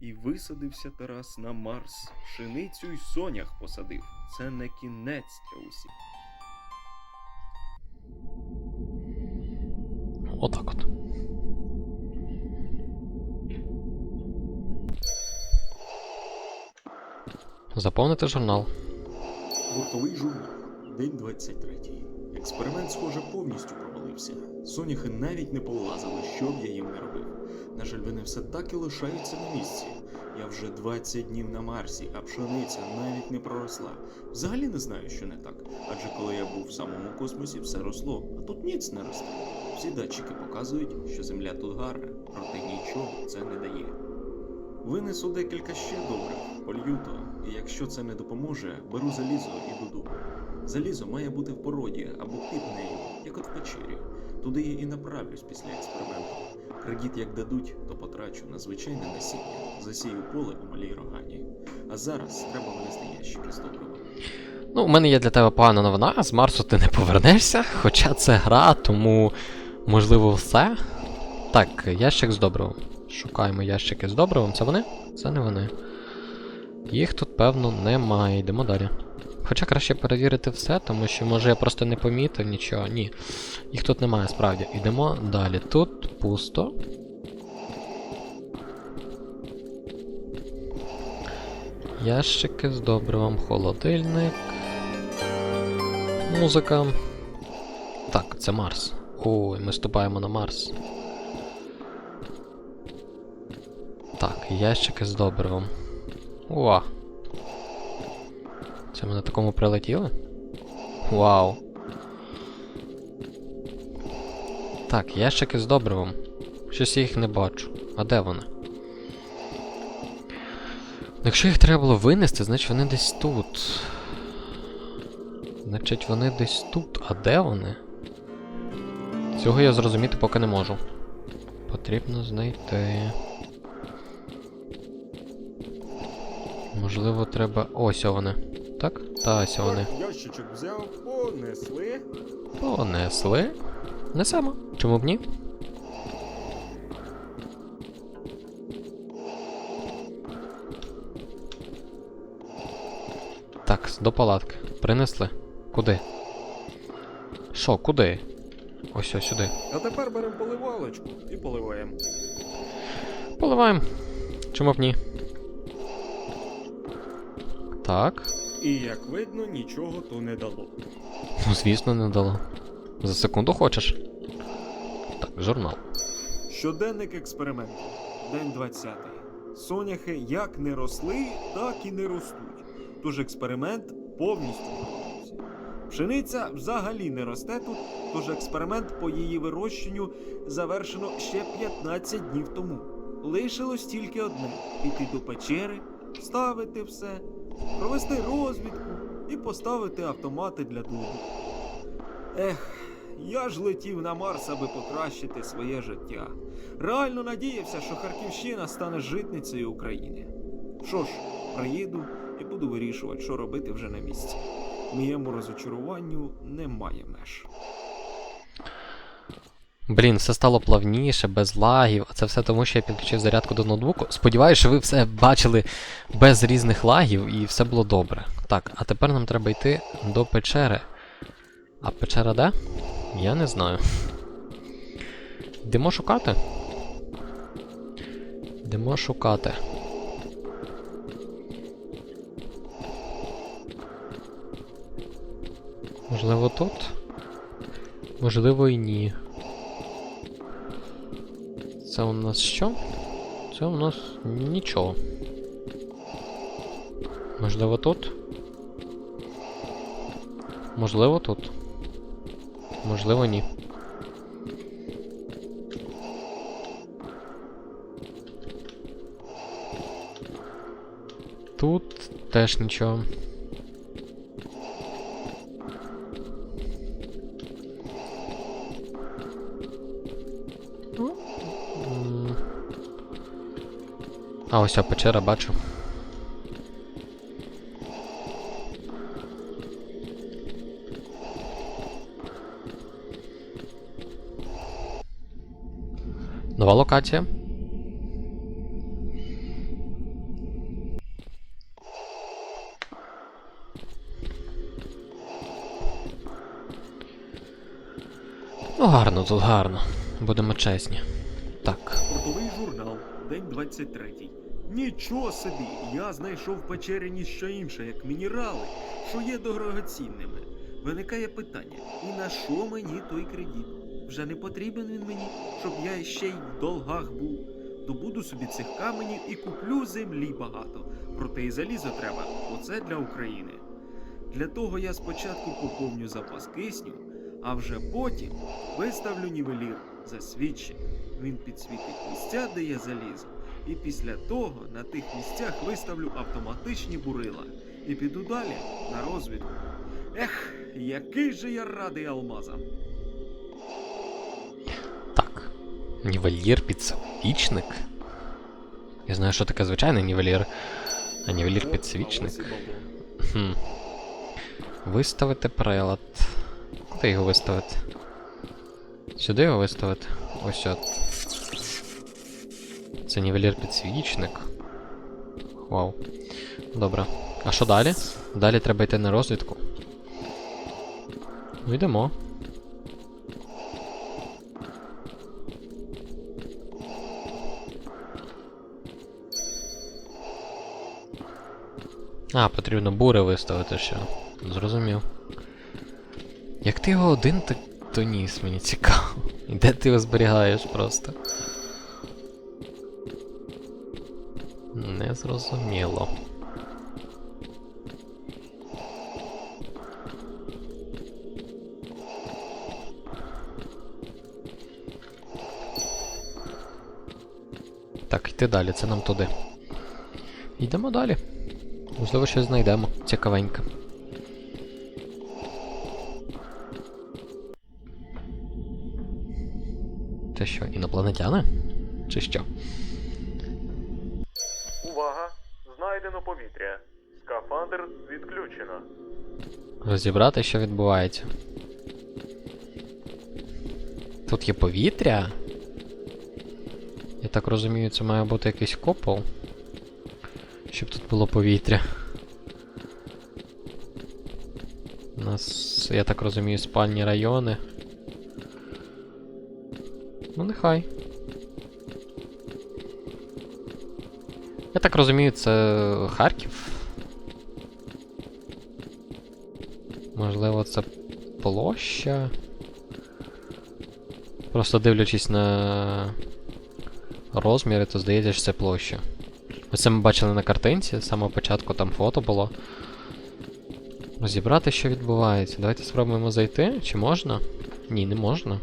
І висадився Тарас на Марс, пшеницю й сонях посадив. Це не кінець для усіх. Отак от. Заповнити журнал. Гуртовий журнал. День 23. Експеримент, схоже, повністю провалився. Соняхи навіть не повилазили, що б я їм не робив. На жаль, вони все так і лишаються на місці. Я вже 20 днів на Марсі, а пшениця навіть не проросла. Взагалі не знаю, що не так. Адже коли я був в самому космосі, все росло, а тут ніц не росте. Всі датчики показують, що Земля тут гарна, проте нічого це не дає. Винесу декілька ще добрив, полью то, і якщо це не допоможе, беру залізо і додому. Залізо має бути в породі або під нею, як от в печері. Туди я і направлюсь після експерименту. Кредит як дадуть, то потрачу на звичайне насіння, засію поле у малій рогані. А зараз треба винести ящики з добрива. Ну, у мене є для тебе погана новина. З Марсу ти не повернешся, хоча це гра, тому можливо все. Так, ящик з добривом. Шукаємо ящики з добривом. Це вони? Це не вони. Їх тут, певно, немає. Йдемо далі. Хоча краще перевірити все, тому що може я просто не помітив нічого. Ні. Їх тут немає, справді. Йдемо далі. Тут пусто. Ящики з добривом, холодильник. Музика. Так, це Марс. Ой, ми ступаємо на Марс. Так, ящики з добривом. О! Це ми на такому прилетіли? Вау. Так, ящики з добривом. Щось я їх не бачу. А де вони? Якщо їх треба було винести, значить вони десь тут. Значить вони десь тут. А де вони? Цього я зрозуміти поки не можу. Потрібно знайти. Можливо, треба. Ось вони. Так? Та ось вони. Ящичок взяв, понесли. Понесли. Несемо. Чому б ні? Так, до палатки. Принесли. Куди? Що, куди? Ось ось сюди. А тепер беремо поливалочку і поливаємо. Поливаємо. Чому б ні? Так. І як видно, нічого то не дало. Ну, звісно, не дало. За секунду хочеш. Так, журнал. Щоденник експерименту. День 20. Соняхи як не росли, так і не ростуть. Тож експеримент повністю провалився. Пшениця взагалі не росте тут, тож експеримент по її вирощенню завершено ще 15 днів тому. Лишилось тільки одне піти до печери, ставити все, провести розвідку і поставити автомати для дуду. Ех, я ж летів на Марс, аби покращити своє життя. Реально надіявся, що Харківщина стане житницею України. Що ж, приїду і буду вирішувати, що робити вже на місці. Моєму розочаруванню немає меж. Блін, все стало плавніше, без лагів. А це все тому, що я підключив зарядку до ноутбуку. Сподіваюсь, що ви все бачили без різних лагів і все було добре. Так, а тепер нам треба йти до печери. А печера де? Я не знаю. Йдемо шукати. Йдемо шукати. Можливо, тут? Можливо, і ні. Це у нас що? Це у нас нічого. Можливо, тут? Можливо, тут. Можливо, ні. Тут теж нічого. А ось печера бачу. Нова локація. Ну, гарно тут, гарно. Будемо чесні. Так. Спортовий журнал, день 23. Нічого собі! Я знайшов в печері ніщо інше, як мінерали, що є дорогоцінними. Виникає питання: і на що мені той кредит? Вже не потрібен він мені, щоб я ще й в долгах був. Добуду собі цих каменів і куплю землі багато. Проте і залізо треба, оце для України. Для того я спочатку поповню запас кисню, а вже потім виставлю нівелір за свідчик. Він підсвітить місця, де є залізо. І після того на тих місцях виставлю автоматичні бурила. І піду далі на розвідку. Ех, який же я радий алмазам. Так. Нівелір підсвічник. Я знаю, що таке звичайний нівелір. А нівелір підсвічник. Хм. Виставити прилад. Куди його виставити? Сюди його виставити? Ось от. Це нівелір підсвічник. Вау. Добре. А що далі? Далі треба йти на розвідку. Ну йдемо. А, потрібно бури виставити ще. Зрозумів. Як ти його один так то ніс, мені цікаво. І де ти його зберігаєш просто? Не зрозуміло. Так, йти далі, це нам туди. Йдемо далі. Можливо, щось знайдемо. Цікавеньке. Це що, інопланетяни? Чи що? Розібрати, що відбувається. Тут є повітря. Я так розумію, це має бути якийсь копол. Щоб тут було повітря. У нас, я так розумію, спальні райони. Ну, нехай. Я так розумію, це Харків. Можливо, це площа. Просто дивлячись на розміри, то здається, що це площа. Ось це ми бачили на картинці, з самого початку там фото було. Розібрати, що відбувається. Давайте спробуємо зайти. Чи можна? Ні, не можна.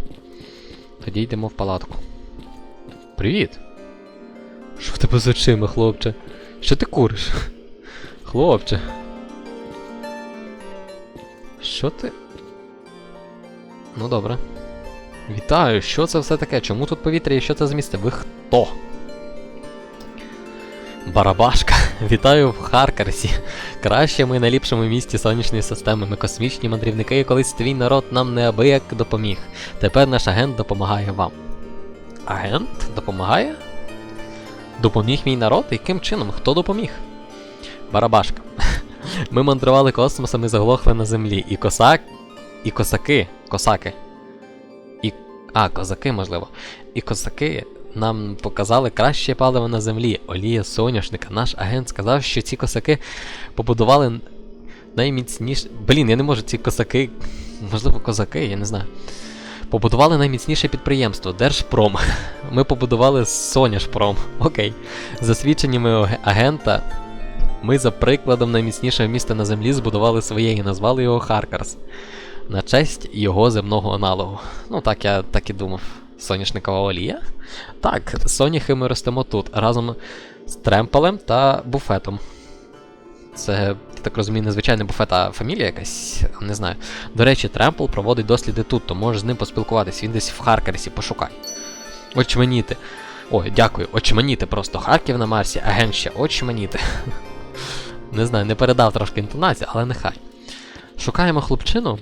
Тоді йдемо в палатку. Привіт! Що в тебе з очима, хлопче? Що ти куриш? Хлопче. Що ти? Ну добре. Вітаю, що це все таке? Чому тут повітря і що це за місце? Ви хто? Барабашка, вітаю в Харкарсі, кращому і найліпшому місті сонячної системи. Ми космічні мандрівники, і колись твій народ нам неабияк допоміг. Тепер наш агент допомагає вам. Агент допомагає? Допоміг мій народ? Яким чином? Хто допоміг? Барабашка. Ми мандрували космосом і заглохли на землі. І косак. І косаки. Косаки. І. А, козаки, можливо. І козаки нам показали краще паливо на землі. Олія соняшника. Наш агент сказав, що ці косаки побудували найміцніше. Блін, я не можу ці косаки. Можливо, козаки, я не знаю. Побудували найміцніше підприємство Держпром. Ми побудували Соняшпром. Окей. За свідченнями агента, ми за прикладом найміцнішого міста на землі збудували своє і назвали його Харкарс. На честь його земного аналогу. Ну так я так і думав. Соняшникова олія? Так, соняхи ми ростемо тут разом з тремпелем та буфетом. Це, я так розумію, незвичайний буфет, а фамілія якась, не знаю. До речі, Тремпл проводить досліди тут, то можеш з ним поспілкуватись. Він десь в Харкарсі, пошукай. Очманіти. Ой, дякую, очманіти просто Харків на Марсі, агент ще очманіти. Не знаю, не передав трошки інтонацію, але нехай. Шукаємо хлопчину.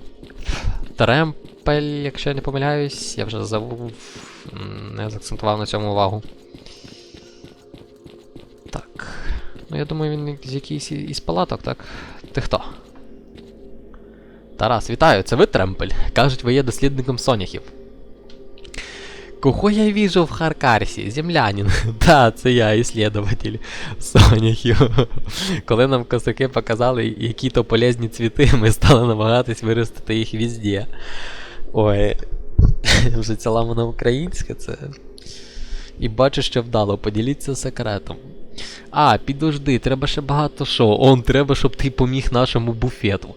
Тремпель, якщо я не помиляюсь, я вже забув. Не заакцентував на цьому увагу. Так. Ну, я думаю, він з якийсь із палаток, так? Ти хто? Тарас, вітаю, це ви Тремпель. Кажуть, ви є дослідником соняхів. Кого я вижу в Харкарсі? Землянин. Та, це я, іслідователь соняхів. Коли нам косаки показали, які то полезні цвіти, ми стали намагатись виростити їх везде. Ой, вже ця ламана українська, це. І бачу, що вдало, поділіться секретом. А, підожди, треба ще багато що. Он, треба, щоб ти поміг нашому буфету.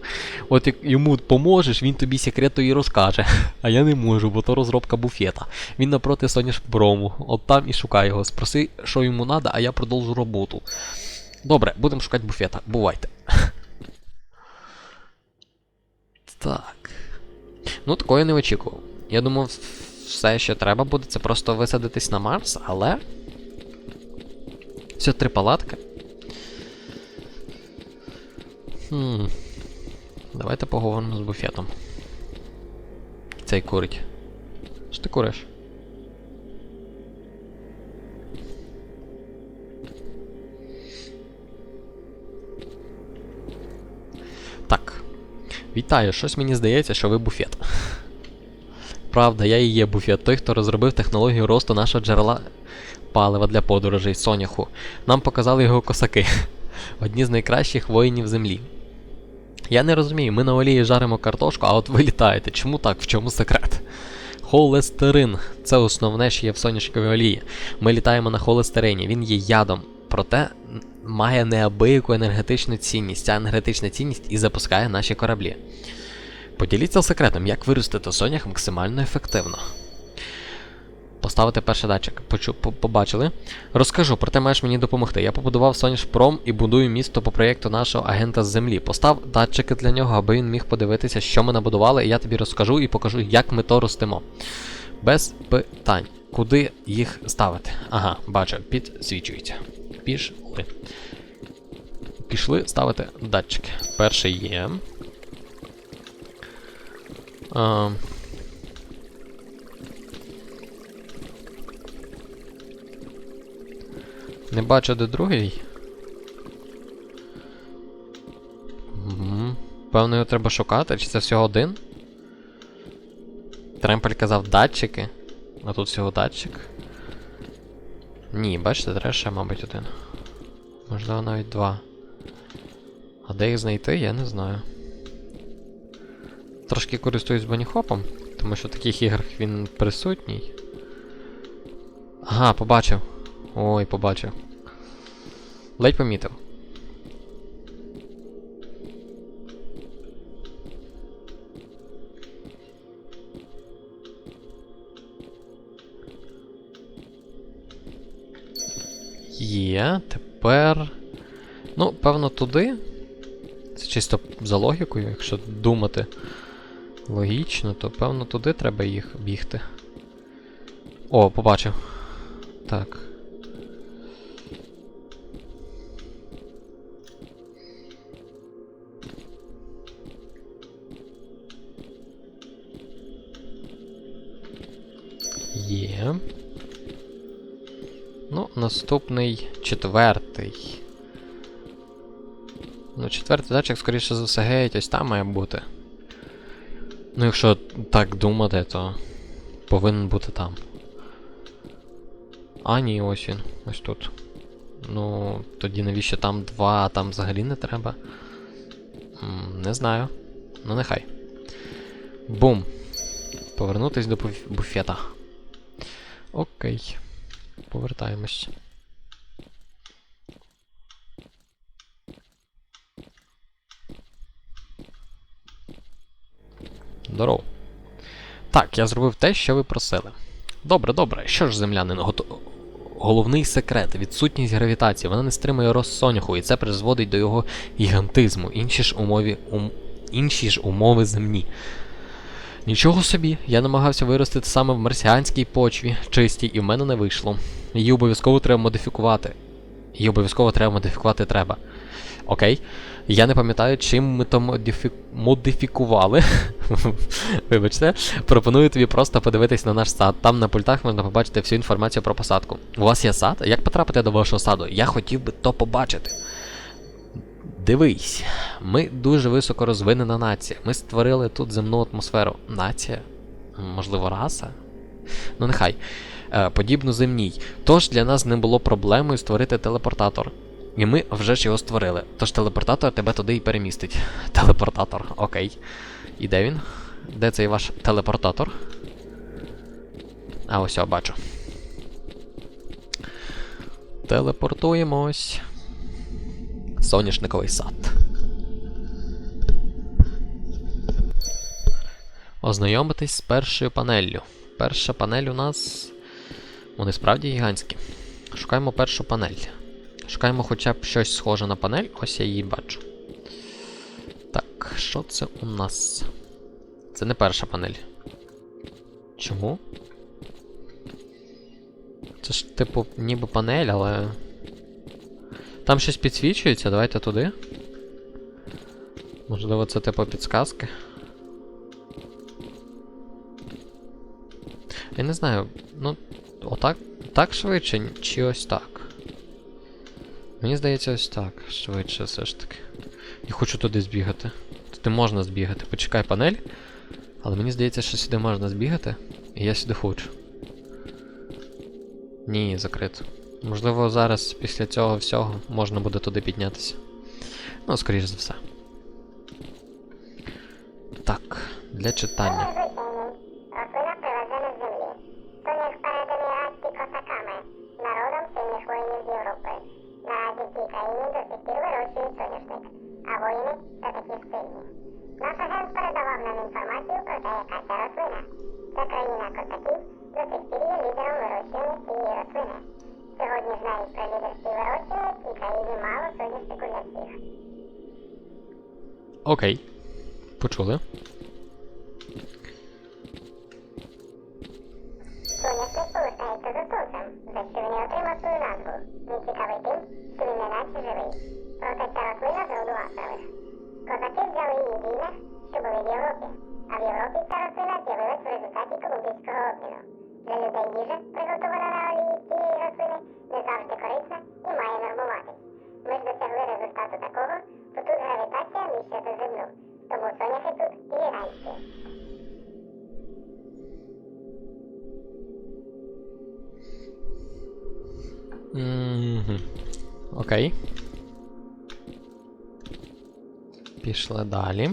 От як йому поможеш, він тобі секрету і розкаже. А я не можу, бо то розробка буфета. Він напроти Соняшпрому. От там і шукай його. Спроси, що йому треба, а я продовжу роботу. Добре, будемо шукати буфета. Бувайте. Так. Ну, такого я не очікував. Я думав, все, що треба буде, це просто висадитись на Марс, але. Все три палатки. Хм. Давайте поговоримо з буфетом. Цей курить. Що ти куриш? Так. Вітаю, щось мені здається, що ви буфет. Правда, я і є буфет, той, хто розробив технологію росту нашого джерела палива для подорожей Соняху. Нам показали його косаки. Одні з найкращих воїнів землі. Я не розумію, ми на олії жаримо картошку, а от ви літаєте. Чому так? В чому секрет? Холестерин це основне, що є в сонячковій олії. Ми літаємо на холестерині, він є ядом, проте має неабияку енергетичну цінність. Ця енергетична цінність і запускає наші кораблі. Поділіться секретом, як виростити сонях максимально ефективно. Поставити перший датчик. Почу, по- побачили. Розкажу, проте маєш мені допомогти. Я побудував Сонячпром і будую місто по проєкту нашого агента з землі. Постав датчики для нього, аби він міг подивитися, що ми набудували, і я тобі розкажу і покажу, як ми то ростимо. Без питань. Куди їх ставити? Ага, бачу, підсвічується. Пішли. Пішли ставити датчики. Перший є. А, Не бачу, де другий. Певно, його треба шукати, чи це всього один? Тремпель казав датчики. А тут всього датчик. Ні, бачите, треба ще, мабуть, один. Можливо, навіть два. А де їх знайти, я не знаю. Трошки користуюсь баніхопом, тому що в таких іграх він присутній. Ага, побачив. Ой, побачив. Ледь помітив. Є, тепер. Ну, певно, туди. Це чисто за логікою, якщо думати логічно, то певно туди треба їх бігти. О, побачив. Так. Є. Ну, наступний четвертий. Ну, четвертий датчик, скоріше за все, геть, ось там має бути. Ну, якщо так думати, то повинен бути там. А, ні, ось він. Ось тут. Ну, тоді навіщо там два, а там взагалі не треба. М, не знаю. Ну нехай. Бум. Повернутись до буф- буфета. Окей. Повертаємось. Здорово. Так, я зробив те, що ви просили. Добре, добре. Що ж, землянин, гото... головний секрет відсутність гравітації. Вона не стримує розсоняху, і це призводить до його гігантизму. Інші ж умові, ум... Інші ж умови земні. Нічого собі, я намагався виростити саме в марсіанській почві, чистій, і в мене не вийшло. Її обов'язково треба модифікувати. Її обов'язково треба модифікувати треба. Окей. Я не пам'ятаю, чим ми то модифі... модифікували. Вибачте. Пропоную тобі просто подивитись на наш сад. Там на пультах можна побачити всю інформацію про посадку. У вас є сад? Як потрапити до вашого саду? Я хотів би то побачити. Дивись, ми дуже високо розвинена нація. Ми створили тут земну атмосферу. Нація? Можливо, раса? Ну нехай. Е, подібно земній. Тож для нас не було проблемою створити телепортатор. І ми вже ж його створили. Тож телепортатор тебе туди і перемістить. Телепортатор, окей. І де він? Де цей ваш телепортатор? А ось я бачу. Телепортуємось. Соняшниковий сад. Ознайомитись з першою панеллю. Перша панель у нас. Вони справді гігантські. Шукаємо першу панель. Шукаємо хоча б щось схоже на панель, ось я її бачу. Так, що це у нас? Це не перша панель. Чому? Це ж, типу, ніби панель, але. Там щось підсвічується, давайте туди. Можливо, це типу підсказки. Я не знаю, ну, отак так швидше, чи ось так. Мені здається, ось так. Швидше все ж таки. Я хочу туди збігати. Туди можна збігати. Почекай панель. Але мені здається, що сюди можна збігати. І я сюди хочу. Ні, закрито. Можливо, зараз після цього всього можна буде туди піднятися. Ну, скоріш за все. Так, для читання. До сих пір вирощують соняшник, а воїни це такі сильні. Наш агент передавав нам інформацію про те, яка ця рослина. Це країна косаків до сих пір є лідером вирощування цієї рослини. Сьогодні ж навіть про лідерські вирощування цій країні мало соняшнику для всіх. Окей. Почули. Соняшник полишається за сонцем, за що він і отримав свою назву. Він цікавий тим, що він не наче живий. Проте ця рослина з роду асових. Козаки взяли її в війнах, що були в Європі. А в Європі ця рослина з'явилась в результаті колумбійського обміну. Для людей їжа, приготована на олії з цієї рослини, не завжди корисна і має нормуватись. Ми ж досягли результату Окей. Пішли далі.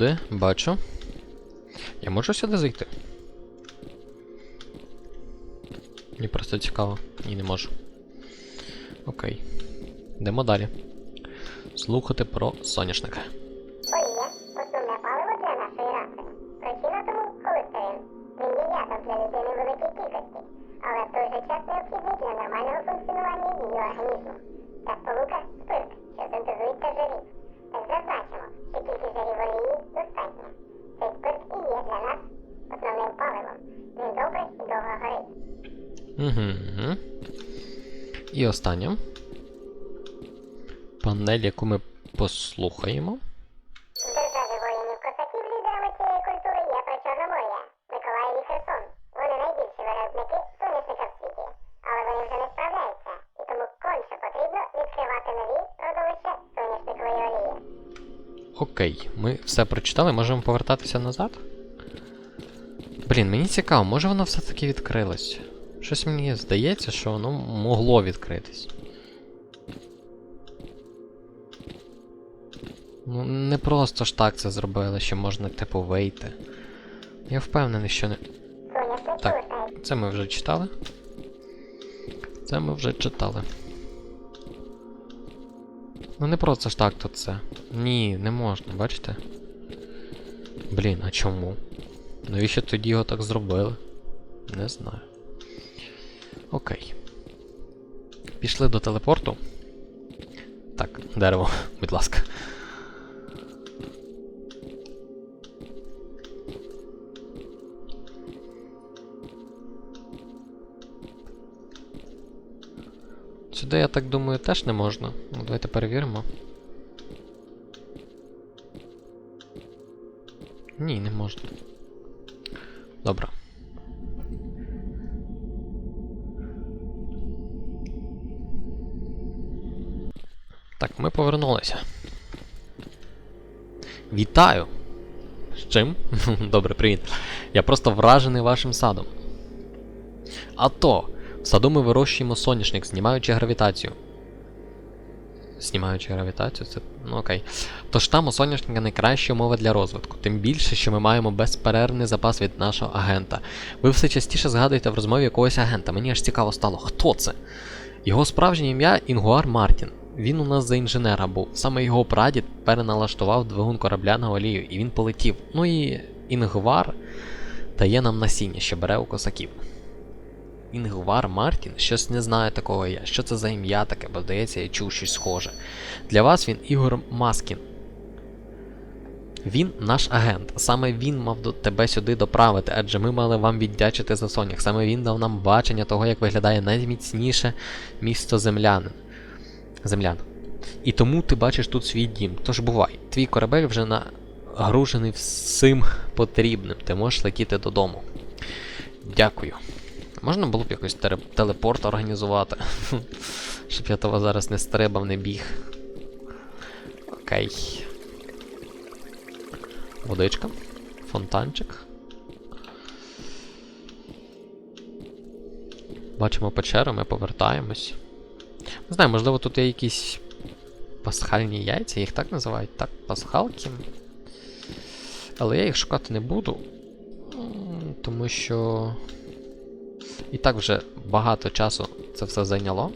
І? Бачу. Я можу сюди зайти? Мені просто цікаво. Ні, не можу. Окей. Йдемо далі. Слухати про соняшника. Остання. Панель, яку ми послухаємо. Державі воїнів косаків лідерами цієї культури є Причорномор'я, Миколаїв і Херсон. Вони найбільші виробники соняшника в світі. Але вони вже не справляються, і тому конче потрібно відкривати нові родовища соняшникової олії. Окей, ми все прочитали, можемо повертатися назад? Блін, мені цікаво, може воно все-таки відкрилось. Щось мені здається, що воно могло відкритись. Ну, не просто ж так це зробили, що можна, типу, вийти. Я впевнений, що не. Так. Це ми вже читали. Це ми вже читали. Ну не просто ж так тут це. Ні, не можна, бачите? Блін, а чому? Навіщо тоді його так зробили? Не знаю. Окей. Пішли до телепорту. Так, дерево, будь ласка. Сюди я так думаю, теж не можна. Ну, давайте перевіримо. Ні, не можна. Повернулися. Вітаю! З чим? Добре, привіт. Я просто вражений вашим садом. А то, в саду ми вирощуємо соняшник, знімаючи гравітацію. Знімаючи гравітацію, це. Ну окей. Тож там у соняшника найкращі умови для розвитку, тим більше, що ми маємо безперервний запас від нашого агента. Ви все частіше згадуєте в розмові якогось агента. Мені аж цікаво стало, хто це? Його справжнє ім'я Інгуар Мартін. Він у нас за інженера був. Саме його прадід переналаштував двигун корабля на олію, і він полетів. Ну і Інгвар дає нам насіння, що бере у косаків. Інгвар Мартін? Щось не знаю такого я. Що це за ім'я таке, бо здається, я чув щось схоже. Для вас він Ігор Маскін. Він наш агент. Саме він мав до тебе сюди доправити, адже ми мали вам віддячити за сонях. Саме він дав нам бачення того, як виглядає найміцніше місто землянин. Землян. І тому ти бачиш тут свій дім. Тож бувай, твій корабель вже нагружений всім потрібним. Ти можеш летіти додому. Дякую. Можна було б якось телепорт організувати, щоб я того зараз не стрибав, не біг. Окей. Водичка. Фонтанчик. Бачимо печеру, ми повертаємось. Не знаю, можливо, тут є якісь пасхальні яйця, їх так називають? Так, пасхалки. Але я їх шукати не буду. Тому що. І так вже багато часу це все зайняло.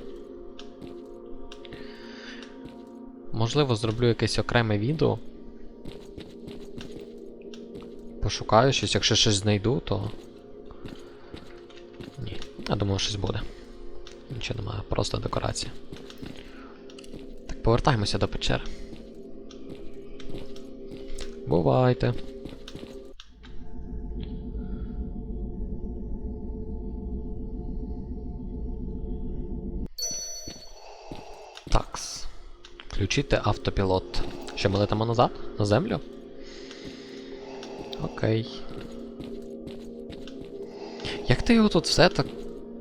Можливо, зроблю якесь окреме відео. Пошукаю щось, якщо щось знайду, то. Ні, я думаю, щось буде. Нічого немає, просто декорація. Так, повертаємося до печер. Бувайте. Такс. Включити автопілот. Що ми летимо назад? На землю? Окей. Як ти його тут все так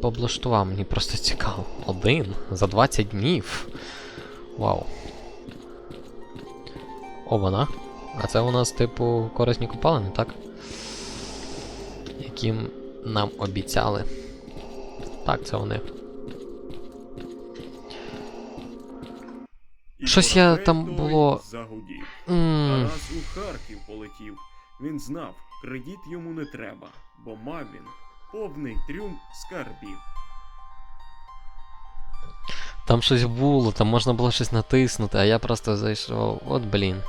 пооблаштував? Мені просто цікаво. Один за 20 днів. Вау. О, вона. А це у нас, типу, корисні купалини, так? Яким нам обіцяли. Так, це вони. Щось я там було- Загудів. М, Тарас у Харків полетів. Він знав, кредит йому не треба, бо мав він повний трюм скарбів. Там щось було, там можна було щось натиснути, а я просто зайшов. От блін.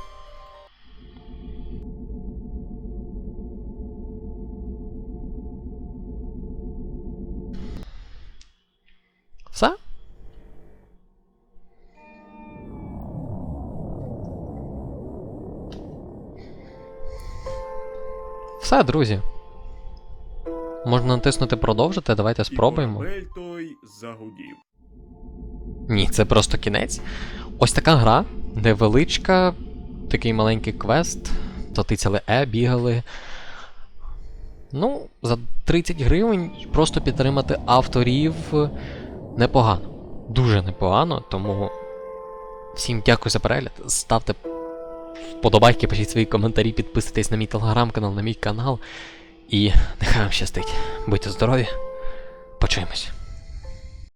Все? Все, друзі. Можна натиснути продовжити, давайте спробуємо. І той загудів. Ні, це просто кінець. Ось така гра, невеличка, такий маленький квест. То тицяли Е, бігали. Ну, за 30 гривень просто підтримати авторів непогано. Дуже непогано, тому всім дякую за перегляд. Ставте вподобайки, пишіть свої коментарі, підписуйтесь на мій телеграм-канал, на мій канал. І нехай вам щастить. Будьте здорові. Почуємось.